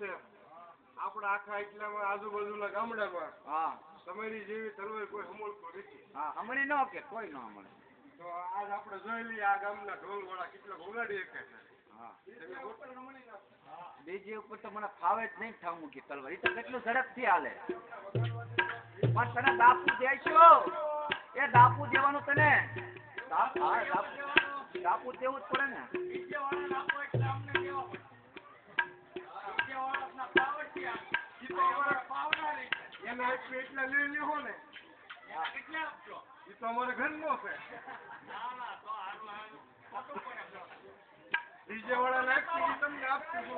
છે. આપણા આખા એટલામાં આજુબાજુના ગામડામાં હા. તમારી જેવી તલવાર કોઈ હમળતું નથી. હા હમણી ન કે કોઈ ન હમણે. તો આજ આપણે જોઈ લઈએ આ ગામના ઢોલ વાળા કેટલા ઉગાડી શકે છે. બીજી ઉપર તો મને ફાવે જ નહીં થામું કે તલવાર. એ તો કેટલું ઝડપથી હાલે. પણ તને દાપુ દેશો. એ દાપુ દેવાનું તને. દાપુ દેવું જ પડે ને. એના એટલા લઈ લેવો ને એ તો અમારે ઘરનો છે ડીજે વાળા નાખી તમને આપશું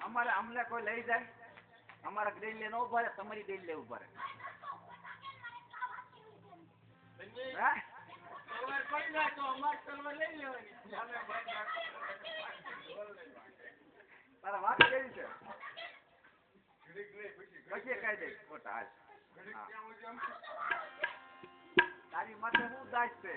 અમારે અમને કોઈ લઈ જાય, અમારા ડેલી નો ઊભા તમારી લે ઊભા રહે? તારા વાત કેવી છે? પછી દઈશ તારી માટે હું દાસ છે?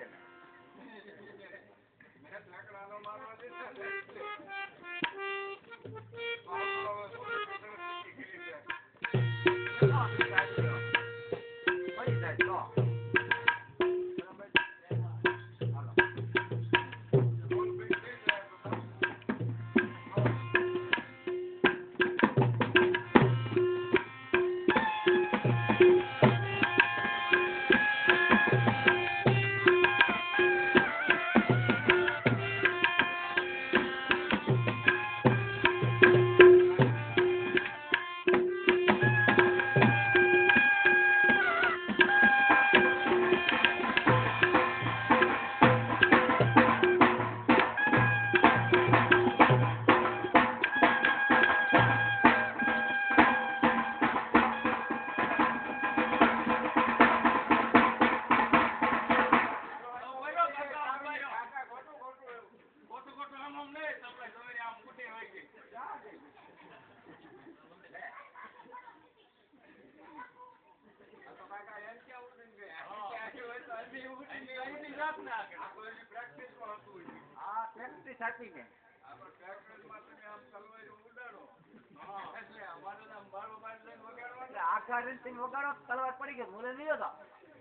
એટલે આખા રીતથી વગાડો તલવાર પડી ગયો મૂલે લીધો તો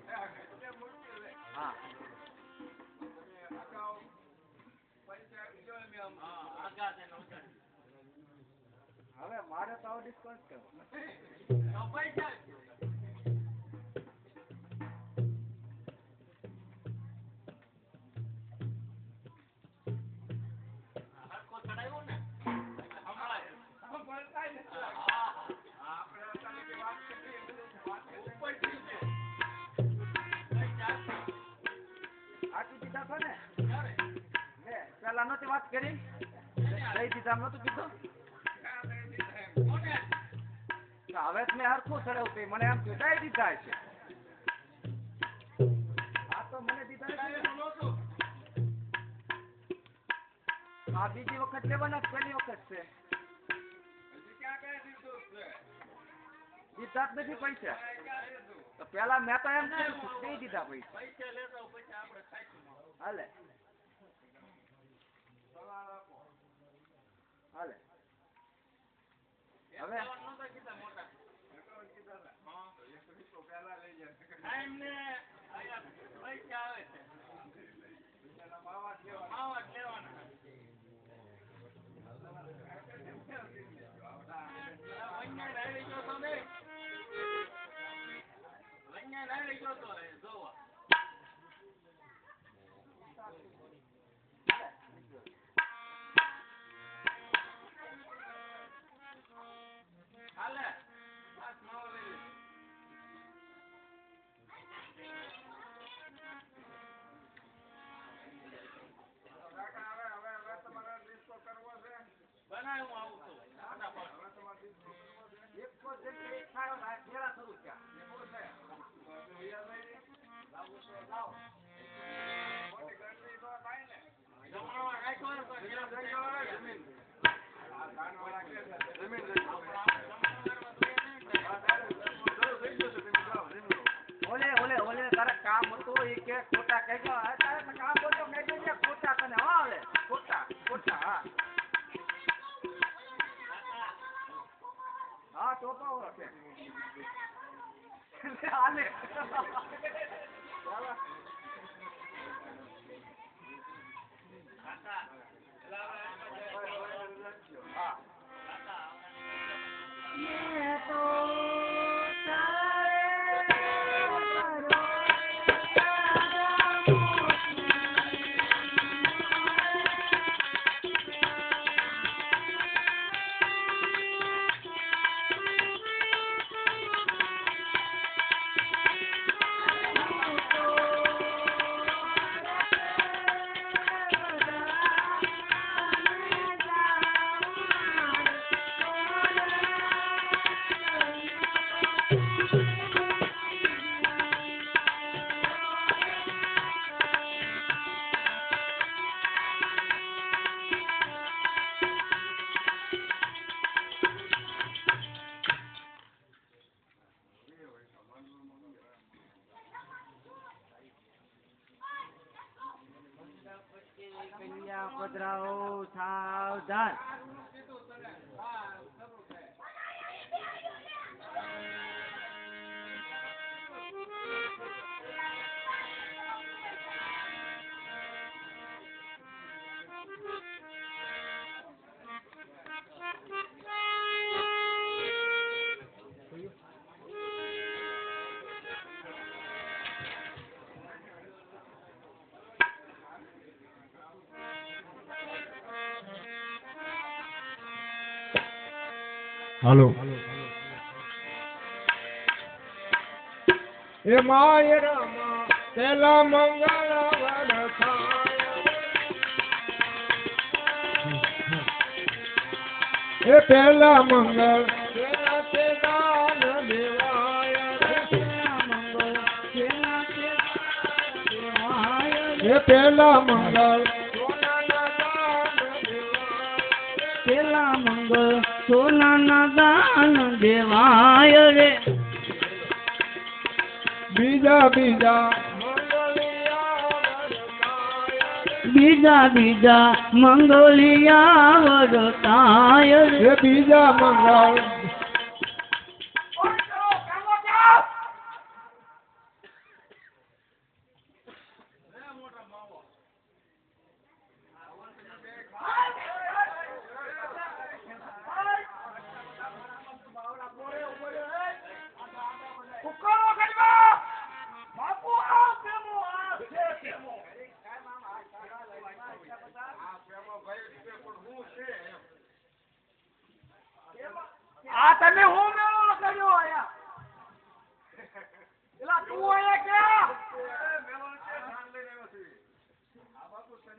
એટલે મુશ્કેલ છે. હા. હવે મારે તો ડિસ્કાઉન્ટ કરી હવે મેં હરખું ચડાવ્યું તે મને એમ દઈ દીધા છે આ તો મને દીધા આ બીજી વખત લેવાના પહેલી વખત છે. દીધા જ નથી પૈસા તો પેલા મેં તો એમ દઈ દીધા પૈસા હાલે હાલે હવે પહેલા લઈ જાય. માવા લેવાના. ઘેરા લઈ જાઓ હવે જમીન આ ધાનવાળા કે છે જમીન લઈ જાઓ ઓલે ઓલે ઓલે, તારે કામ હતું એ કે ખોટા કહેજો Ya va. હાલો. એ માય રામા પેલા મંગળ વરસાય એ પેલા મંગળ પેલા તે દાન દેવાય એ પેલા મંગળ પેલા મંગળ સોનાના દાન દેવાય રે. બીજા બીજા. બીજા બીજા મંગોલિયા વરતાય બીજા મંગળ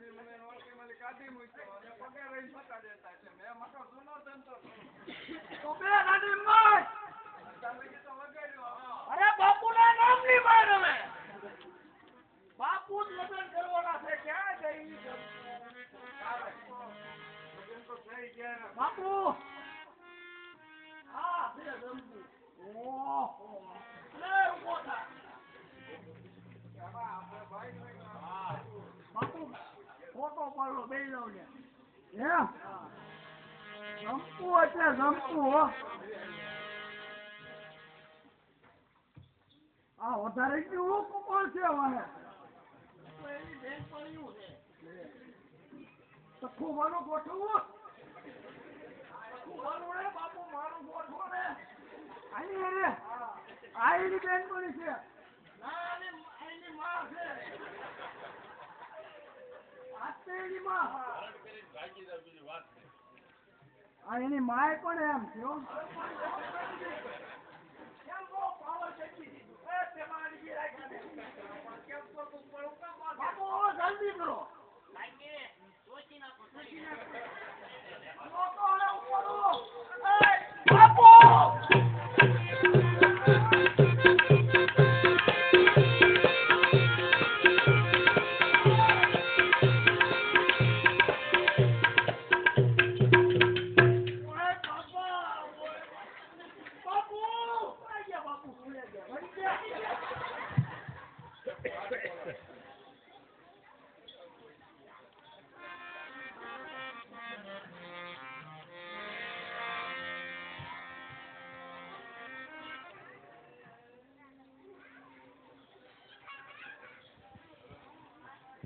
મને માંથી કાઢી અને પગે રહી દેતા છે મેં મોટો જૂનો ધંધો માર કીધું વગાડ્યો હા અરે બાપુના નામની માર હવે બાપુ જ કરવાના છે, ક્યાં ગયા બાપુ. હા, બે જંબુ ઓહો લે ઊભો થા બાપુ ફોટો પાડો બે ને હે? જંપુ એટલે જંપુ હો. આ વધારે કેવું કુપળ છે મને એની બેન પડ્યું છે તો ખોવાનું ગોઠવવું ખોવાનું રે, બાપુ, મારું ગોઠવો ને આની આ એની બેન પડી છે ના આની એની માં છે આ તો એની માં આ એની માય પણ એમ છે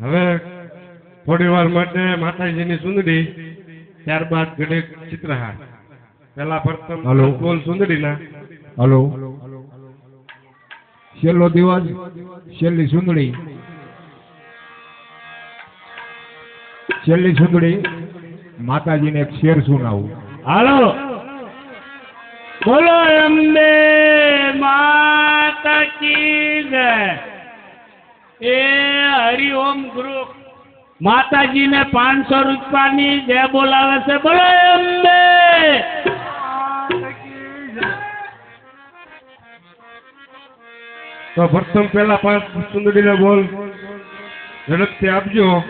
હવે થોડી વાર માટે માતાજીની સુંદરી ત્યારબાદ ગણેશ ચિત્રહાર. પેલા પ્રથમ હલો. બોલ સુંદરીના હલો. છેલ્લો દિવસ છેલ્લી સુંદડી. છેલ્લી સુંદડી માતાજીને એક શેર સુનાવું. હાલો. બોલો એમને માતા કી હરિ એ હરિઓમ ગ્રુપ માતાજીને પાંચસો રૂપિયાની જય બોલાવે છે, બોલો અંબે. તો પ્રથમ પહેલા પાંચ સુંદરીને બોલ. ઝડપથી આપજો.